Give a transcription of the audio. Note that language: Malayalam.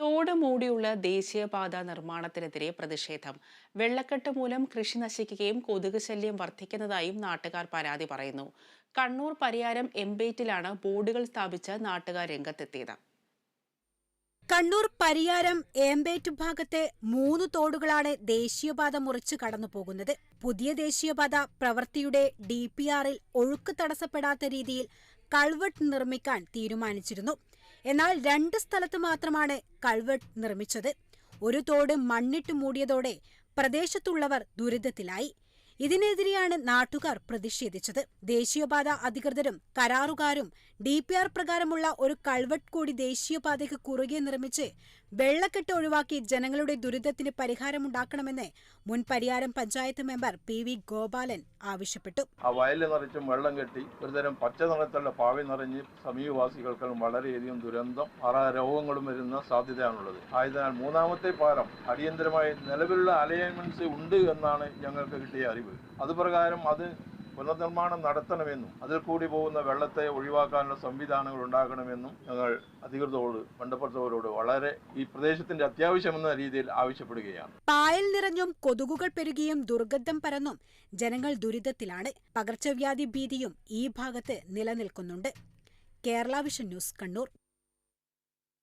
തോട് മൂടിയുള്ള ദേശീയപാത നിർമ്മാണത്തിനെതിരെ പ്രതിഷേധം. വെള്ളക്കെട്ട് മൂലം കൃഷി നശിക്കുകയും കൊതുക് ശല്യം വർദ്ധിക്കുന്നതായും നാട്ടുകാർ പരാതി പറയുന്നു. കണ്ണൂർ പരിയാരം എംബേറ്റിലാണ് ബോർഡുകൾ സ്ഥാപിച്ച് നാട്ടുകാർ രംഗത്തെത്തിയത്. കണ്ണൂർ പരിയാരം ഏമ്പേറ്റ് ഭാഗത്തെ മൂന്ന് തോടുകളാണ് ദേശീയപാത മുറിച്ച് കടന്നു പോകുന്നത് പുതിയ ദേശീയപാത പ്രവൃത്തിയുടെ ഡി പി ആറിൽ ഒഴുക്ക് തടസ്സപ്പെടാത്ത രീതിയിൽ കൾവെട്ട് നിർമ്മിക്കാൻ തീരുമാനിച്ചിരുന്നു. എന്നാൽ രണ്ട് സ്ഥലത്ത് മാത്രമാണ് കൾവെട്ട് നിർമ്മിച്ചത്. ഒരു തോട് മണ്ണിട്ട് മൂടിയതോടെ പ്രദേശത്തുള്ളവർ ദുരിതത്തിലായി. ഇതിനെതിരെയാണ് നാട്ടുകാർ പ്രതിഷേധിച്ചത്. ദേശീയപാത അധികൃതരും കരാറുകാരും ഡി പി ആർ പ്രകാരമുള്ള ഒരു കൾവട്ട് കൂടി ദേശീയപാതയ്ക്ക് കുറുകെ നിർമ്മിച്ച് വെള്ളക്കെട്ട് ഒഴിവാക്കി ജനങ്ങളുടെ ദുരിതത്തിന് പരിഹാരമുണ്ടാക്കണമെന്ന് മുൻ Pariyaram panchayat member P V Gopalan ആവശ്യപ്പെട്ടു. ആ വയലിൽ നിറച്ചും വെള്ളം കെട്ടി ഒരുതരം പച്ച നിറത്തുള്ള പാവി നിറഞ്ഞ് സമീപവാസികൾക്ക് വളരെയധികം ദുരന്തം പല രോഗങ്ങളും വരുന്ന സാധ്യതയാണുള്ളത്. ആയതിനാൽ മൂന്നാമത്തെ പാലം അടിയന്തരമായി നിലവിലുള്ള അലയൻമെന്റ്സ് ഉണ്ട് എന്നാണ് ഞങ്ങൾക്ക് കിട്ടിയ അറിവ്. അതുപ്രകാരം അത് പുനർനിർമ്മാണം നടത്തണമെന്നും അതിൽ കൂടി പോകുന്ന വെള്ളത്തെ ഒഴിവാക്കാനുള്ള സംവിധാനങ്ങൾ ഉണ്ടാക്കണമെന്നും ഞങ്ങൾ അധികൃതരോട് ബന്ധപ്പെട്ടവരോട് വളരെ ഈ പ്രദേശത്തിന്റെ അത്യാവശ്യമെന്ന രീതിയിൽ ആവശ്യപ്പെടുകയാണ്. പായൽ നിറഞ്ഞും കൊതുകുകൾ പെരുകിയും ദുർഗന്ധം പരന്നും ജനങ്ങൾ ദുരിതത്തിലാണ്. പകർച്ചവ്യാധി ഭീതിയും ഈ ഭാഗത്ത് നിലനിൽക്കുന്നുണ്ട്. Kerala vision news Kannur.